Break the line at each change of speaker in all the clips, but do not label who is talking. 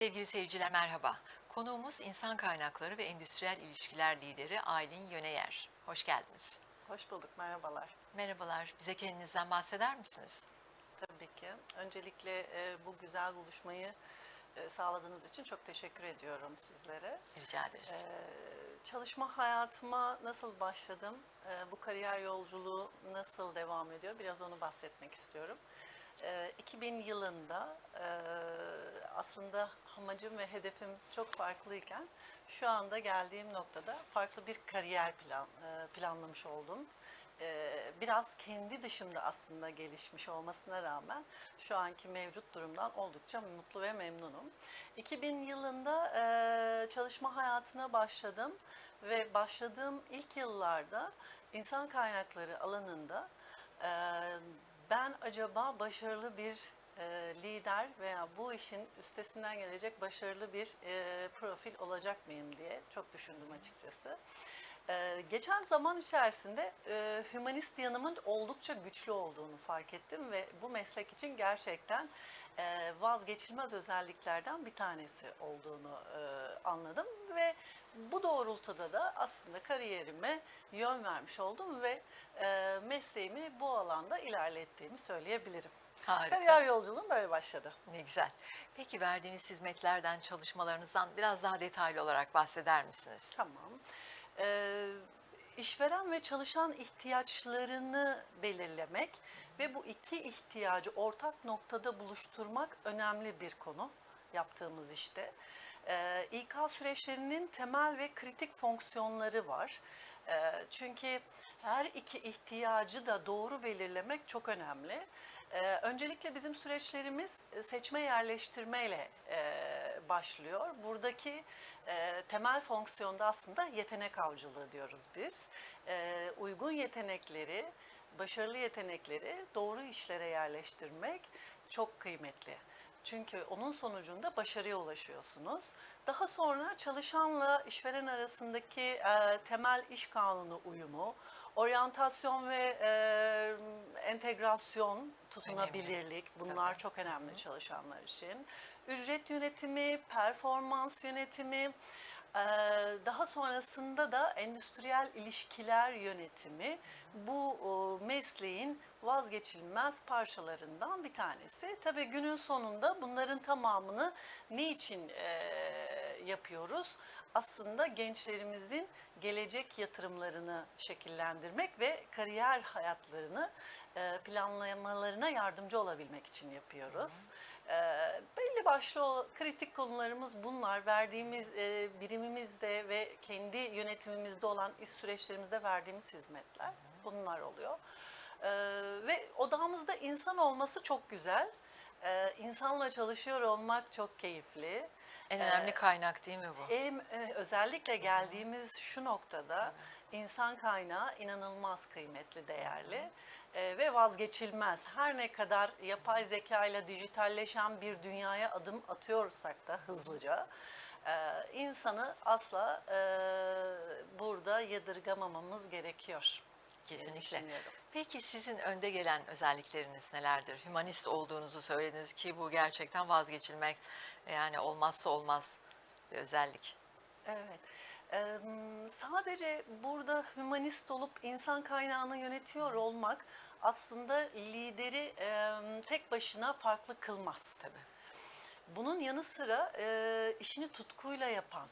Sevgili seyirciler merhaba. Konuğumuz insan kaynakları ve endüstriyel ilişkiler lideri Aylin Yöneyer. Hoş geldiniz.
Hoş bulduk, merhabalar.
Merhabalar. Bize kendinizden bahseder misiniz?
Tabii ki. Öncelikle e, bu güzel buluşmayı e, sağladığınız için çok teşekkür ediyorum sizlere.
Rica ederiz.
E, çalışma hayatıma nasıl başladım, e, bu kariyer yolculuğu nasıl devam ediyor, biraz onu bahsetmek istiyorum. E, 2000 yılında e, aslında amacım ve hedefim çok farklıyken şu anda geldiğim noktada farklı bir kariyer plan e, planlamış oldum. E, Biraz kendi dışımda aslında gelişmiş olmasına rağmen şu anki mevcut durumdan oldukça mutlu ve memnunum. 2000 yılında e, çalışma hayatına başladım ve başladığım ilk yıllarda insan kaynakları alanında ben acaba başarılı bir lider veya bu işin üstesinden gelecek başarılı bir e, profil olacak mıyım diye çok düşündüm açıkçası. E, geçen zaman içerisinde e, hümanist yanımın oldukça güçlü olduğunu fark ettim ve bu meslek için gerçekten e, vazgeçilmez özelliklerden bir tanesi olduğunu e, anladım ve bu doğrultuda da aslında kariyerime yön vermiş oldum ve e, mesleğimi bu alanda ilerlettiğimi söyleyebilirim.
Harika.
Kariyer yolculuğum böyle başladı.
Ne güzel. Peki verdiğiniz hizmetlerden, çalışmalarınızdan biraz daha detaylı olarak bahseder misiniz?
Tamam. Ee, işveren ve çalışan ihtiyaçlarını belirlemek ve bu iki ihtiyacı ortak noktada buluşturmak önemli bir konu yaptığımız işte. Ee, İK süreçlerinin temel ve kritik fonksiyonları var. Ee, çünkü her iki ihtiyacı da doğru belirlemek çok önemli. Ee, öncelikle bizim süreçlerimiz e, seçme yerleştirmeyle e, başlıyor. Buradaki e, temel fonksiyonda aslında yetenek avcılığı diyoruz biz. E, uygun yetenekleri, başarılı yetenekleri doğru işlere yerleştirmek çok kıymetli. Çünkü onun sonucunda başarıya ulaşıyorsunuz. Daha sonra çalışanla işveren arasındaki e, temel iş kanunu uyumu, oryantasyon ve e, entegrasyon, tutunabilirlik bunlar
Tabii.
çok önemli çalışanlar için. Ücret yönetimi, performans yönetimi, e, daha sonrasında da endüstriyel ilişkiler yönetimi bu mesleğin vazgeçilmez parçalarından bir tanesi. Tabii günün sonunda bunların tamamını niçin e, yapıyoruz? Aslında gençlerimizin gelecek yatırımlarını şekillendirmek ve kariyer hayatlarını e, planlamalarına yardımcı olabilmek için yapıyoruz. E, belli başlı kritik konularımız bunlar. Verdiğimiz e, birimimizde ve kendi yönetimimizde olan iş süreçlerimizde verdiğimiz hizmetler bunlar oluyor. E, ve odamızda insan olması çok güzel. E, insanla çalışıyor olmak çok keyifli.
En önemli kaynak değil mi bu?
Em, e, özellikle geldiğimiz şu noktada insan kaynağı inanılmaz kıymetli, değerli e, ve vazgeçilmez. Her ne kadar yapay zeka ile dijitalleşen bir dünyaya adım atıyorsak da hızlıca e, insanı asla e, burada yadırgamamamız gerekiyor.
Kesinlikle. Peki sizin önde gelen özellikleriniz nelerdir? Hümanist olduğunuzu söylediniz ki bu gerçekten vazgeçilmek yani olmazsa olmaz bir özellik.
Evet. Eee, sadece burada hümanist olup insan kaynağını yönetiyor olmak aslında lideri eee, tek başına farklı kılmaz.
Tabii.
Bunun yanı sıra eee, işini tutkuyla yapan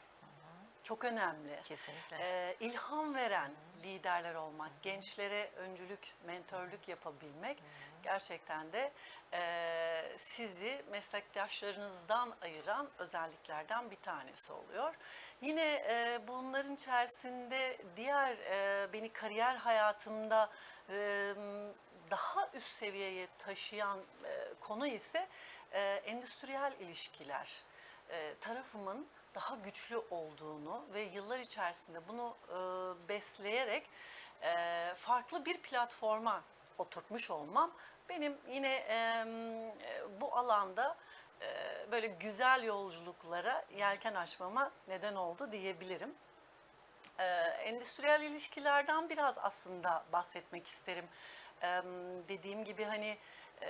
çok önemli.
Kesinlikle.
Eee, ilham veren liderler olmak, gençlere öncülük, mentörlük yapabilmek gerçekten de eee, sizi meslektaşlarınızdan ayıran özelliklerden bir tanesi oluyor. Yine eee, bunların içerisinde diğer eee, beni kariyer hayatımda eee, daha üst seviyeye taşıyan eee, konu ise eee, endüstriyel ilişkiler e, tarafımın daha güçlü olduğunu ve yıllar içerisinde bunu e, besleyerek e, farklı bir platforma oturtmuş olmam benim yine bu alanda böyle güzel yolculuklara yelken açmama neden oldu diyebilirim. Endüstriyel ilişkilerden biraz aslında bahsetmek isterim. Ee, dediğim gibi hani e,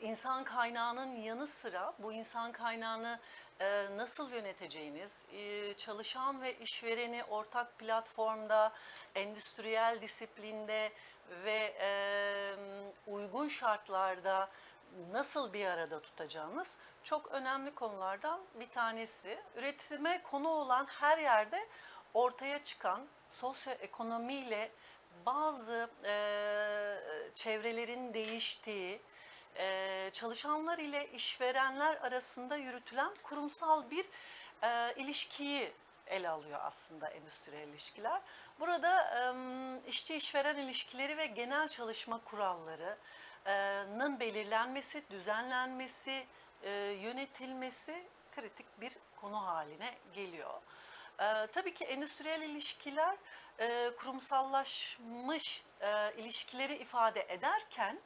insan kaynağının yanı sıra bu insan kaynağını e, nasıl yöneteceğiniz, e, çalışan ve işvereni ortak platformda, endüstriyel disiplinde ve e, uygun şartlarda nasıl bir arada tutacağınız çok önemli konulardan bir tanesi. Üretime konu olan her yerde ortaya çıkan sosyoekonomiyle bazı e, çevrelerin değiştiği, e, çalışanlar ile işverenler arasında yürütülen kurumsal bir e, ilişkiyi ele alıyor aslında endüstriyel ilişkiler. Burada e, işçi işveren ilişkileri ve genel çalışma kurallarının belirlenmesi, düzenlenmesi, e, yönetilmesi kritik bir konu haline geliyor. Ee, tabii ki endüstriyel ilişkiler e, kurumsallaşmış e, ilişkileri ifade ederken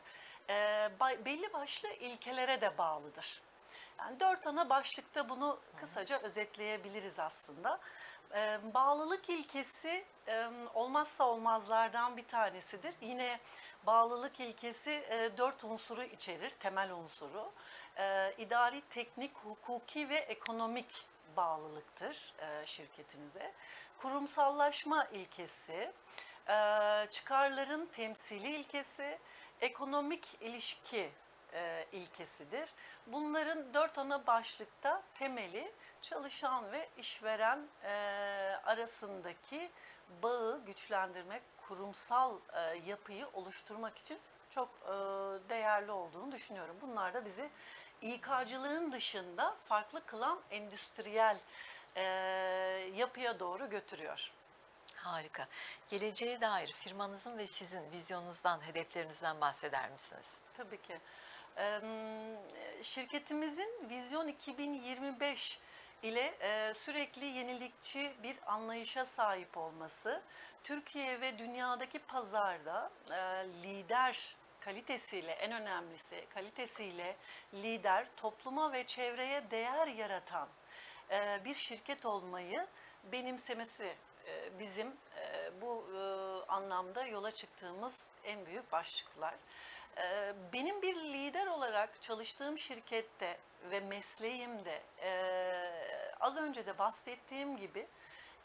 e, belli başlı ilkelere de bağlıdır. Yani dört ana başlıkta bunu kısaca özetleyebiliriz aslında. E, bağlılık ilkesi e, olmazsa olmazlardan bir tanesidir. Yine bağlılık ilkesi e, dört unsuru içerir, temel unsuru. E, idari, teknik, hukuki ve ekonomik bağlılıktır e, şirketinize. Kurumsallaşma ilkesi, e, çıkarların temsili ilkesi, ekonomik ilişki e, ilkesidir. Bunların dört ana başlıkta temeli çalışan ve işveren e, arasındaki bağı güçlendirmek, kurumsal yapıyı oluşturmak için çok değerli olduğunu düşünüyorum. Bunlar da bizi İK'cılığın dışında farklı kılan endüstriyel e, yapıya doğru götürüyor.
Harika. Geleceğe dair firmanızın ve sizin vizyonunuzdan, hedeflerinizden bahseder misiniz?
Tabii ki. Eee, Şirketimizin Vizyon 2025 ile e, sürekli yenilikçi bir anlayışa sahip olması, Türkiye ve dünyadaki pazarda e, lider kalitesiyle, en önemlisi kalitesiyle lider, topluma ve çevreye değer yaratan e, bir şirket olmayı benimsemesi e, bizim e, bu anlamda yola çıktığımız en büyük başlıklar. Benim bir lider olarak çalıştığım şirkette ve mesleğimde az önce de bahsettiğim gibi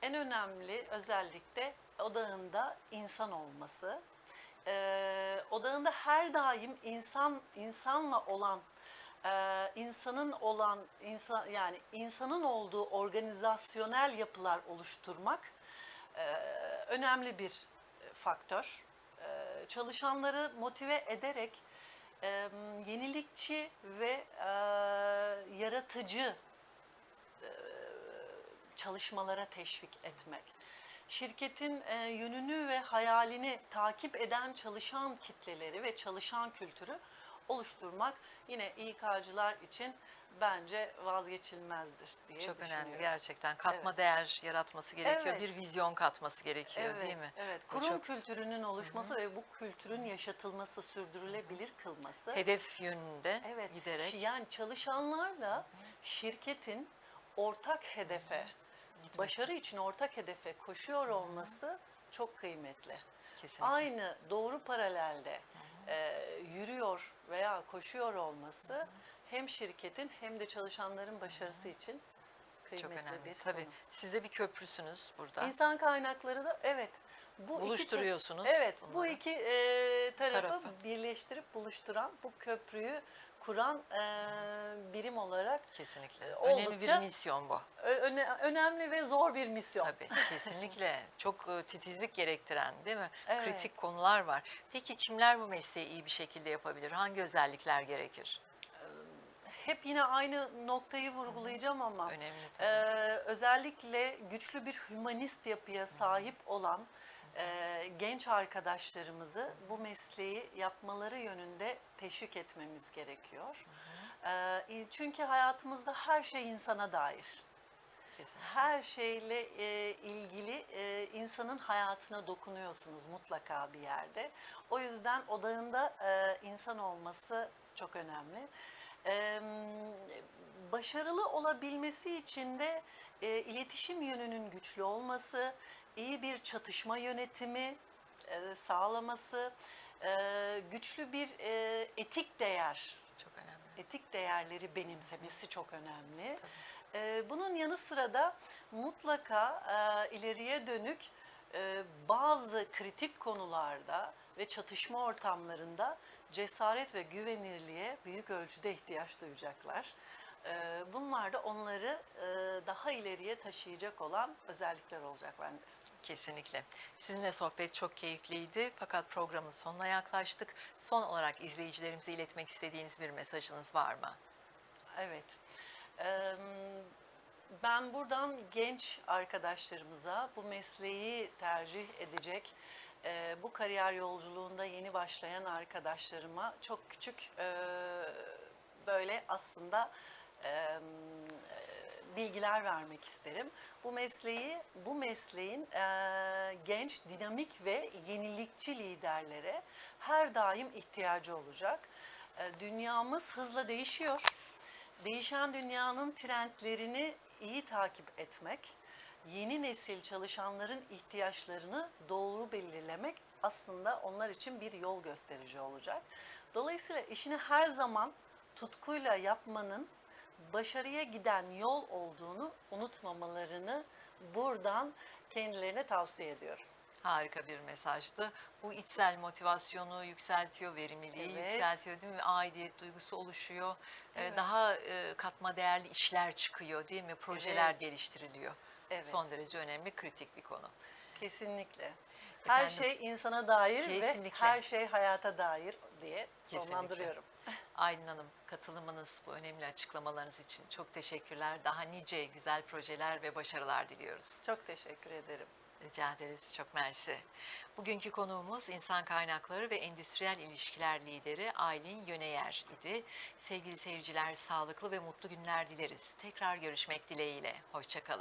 en önemli özellik de odağında insan olması. E, odağında her daim insan insanla olan e, insanın olan insan yani insanın olduğu organizasyonel yapılar oluşturmak e, önemli bir faktör. E, çalışanları motive ederek e, yenilikçi ve e, yaratıcı e, çalışmalara teşvik etmek. Şirketin e, yönünü ve hayalini takip eden çalışan kitleleri ve çalışan kültürü oluşturmak yine İK'cılar için bence vazgeçilmezdir diye
Çok önemli gerçekten. Katma
Evet.
değer yaratması gerekiyor.
Evet.
Bir vizyon katması gerekiyor
Evet,
değil mi?
evet. Kurum
çok-
kültürünün oluşması ve bu kültürün yaşatılması, sürdürülebilir kılması.
Hedef yönünde
Evet.
giderek
Yani çalışanlarla şirketin ortak hedefe,
gitmesi.
Başarı için ortak hedefe koşuyor olması çok kıymetli.
Kesinlikle.
Aynı doğru paralelde e, yürüyor veya koşuyor olması hem şirketin hem de çalışanların başarısı için
Çok
kıymetli
önemli.
bir
Tabii.
konu.
Siz de bir köprüsünüz burada.
İnsan kaynakları da evet. Bu iki
Buluşturuyorsunuz
evet, bu
bunları.
iki e, tarafı,
Tarafı.
birleştirip buluşturan, bu köprüyü kuran e, birim olarak
Kesinlikle.
e,
Önemli bir
oldukça-
misyon bu.
öne- önemli ve zor bir misyon.
Tabii kesinlikle. Çok titizlik gerektiren değil mi?
Evet.
Kritik konular var. Peki kimler bu mesleği iyi bir şekilde yapabilir? Hangi özellikler gerekir?
Hep yine aynı noktayı vurgulayacağım ama
Önemli tabii.
e, özellikle güçlü bir hümanist yapıya sahip olan e, genç arkadaşlarımızı bu mesleği yapmaları yönünde teşvik etmemiz gerekiyor. E, çünkü hayatımızda her şey insana dair. Her şeyle e, ilgili e, insanın hayatına dokunuyorsunuz mutlaka bir yerde. O yüzden odağında e, insan olması çok önemli. Başarılı olabilmesi için de e, iletişim yönünün güçlü olması, iyi bir çatışma yönetimi e, sağlaması, e, güçlü bir e, etik değer
Çok önemli.
etik değerleri benimsemesi çok önemli. E, bunun yanı sıra da mutlaka e, ileriye dönük e, bazı kritik konularda ve çatışma ortamlarında cesaret ve güvenirliğe büyük ölçüde ihtiyaç duyacaklar. E, bunlar da onları e, daha ileriye taşıyacak olan özellikler olacak bence.
Kesinlikle. Sizinle sohbet çok keyifliydi fakat programın sonuna yaklaştık. Son olarak izleyicilerimize iletmek istediğiniz bir mesajınız var mı?
Evet. Ben buradan genç arkadaşlarımıza bu mesleği tercih edecek, eee, bu kariyer yolculuğunda yeni başlayan arkadaşlarıma çok küçük eee, böyle aslında eee, bilgiler vermek isterim. Bu mesleği, bu mesleğin eee, genç, dinamik ve yenilikçi liderlere her daim ihtiyacı olacak. Eee, Dünyamız hızla değişiyor. Değişen dünyanın trendlerini iyi takip etmek, yeni nesil çalışanların ihtiyaçlarını doğru belirlemek aslında onlar için bir yol gösterici olacak. Dolayısıyla işini her zaman tutkuyla yapmanın başarıya giden yol olduğunu unutmamalarını buradan kendilerine tavsiye ediyorum.
Harika bir mesajdı. Bu içsel motivasyonu yükseltiyor, verimliliği
Evet.
yükseltiyor değil mi? Aidiyet duygusu oluşuyor. Ee,
Evet.
Daha e, katma değerli işler çıkıyor değil mi? Projeler
Evet.
geliştiriliyor.
Evet.
Son derece önemli, kritik bir konu.
Kesinlikle. Her
Efendim?
şey insana dair ve
Kesinlikle.
her şey hayata dair diye
Kesinlikle.
sonlandırıyorum.
Aylin Hanım katılımınız, bu önemli açıklamalarınız için çok teşekkürler. Daha nice güzel projeler ve başarılar diliyoruz.
Çok teşekkür ederim.
Rica ederiz. Çok mersi. Bugünkü konuğumuz insan kaynakları ve endüstriyel ilişkiler lideri Aylin Yöneyer idi. Sevgili seyirciler sağlıklı ve mutlu günler dileriz. Tekrar görüşmek dileğiyle. Hoşçakalın.